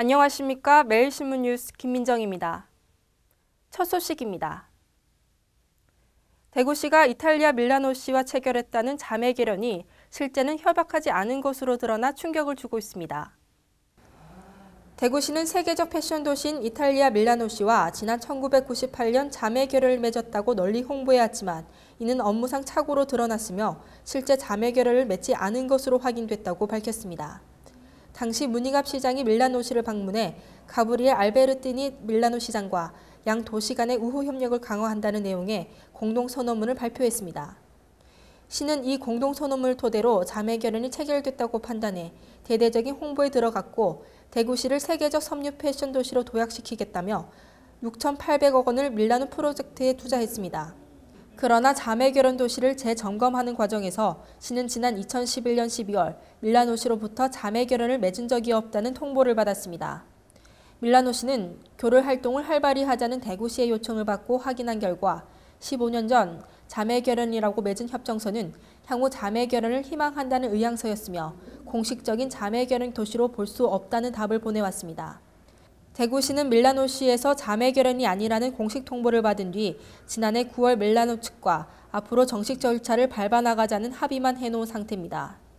안녕하십니까. 매일신문 뉴스 김민정입니다. 첫 소식입니다. 대구시가 이탈리아 밀라노시와 체결했다는 자매 결연이 실제는 협약하지 않은 것으로 드러나 충격을 주고 있습니다. 대구시는 세계적 패션 도시인 이탈리아 밀라노시와 지난 1998년 자매 결연을 맺었다고 널리 홍보해왔지만 이는 업무상 착오로 드러났으며 실제 자매 결연을 맺지 않은 것으로 확인됐다고 밝혔습니다. 당시 문희갑 시장이 밀라노시를 방문해 가브리엘 알베르티니 밀라노 시장과 양 도시 간의 우호 협력을 강화한다는 내용의 공동 선언문을 발표했습니다. 시는 이 공동 선언문을 토대로 자매 결연이 체결됐다고 판단해 대대적인 홍보에 들어갔고 대구시를 세계적 섬유 패션 도시로 도약시키겠다며 6,800억 원을 밀라노 프로젝트에 투자했습니다. 그러나 자매 결혼 도시를 재점검하는 과정에서 시는 지난 2011년 12월 밀라노 시로부터 자매 결혼을 맺은 적이 없다는 통보를 받았습니다. 밀라노 시는 교류 활동을 활발히 하자는 대구시의 요청을 받고 확인한 결과 15년 전 자매 결혼이라고 맺은 협정서는 향후 자매 결혼을 희망한다는 의향서였으며 공식적인 자매 결혼 도시로 볼 수 없다는 답을 보내왔습니다. 대구시는 밀라노시에서 자매 결연이 아니라는 공식 통보를 받은 뒤 지난해 9월 밀라노 측과 앞으로 정식 절차를 밟아 나가자는 합의만 해놓은 상태입니다.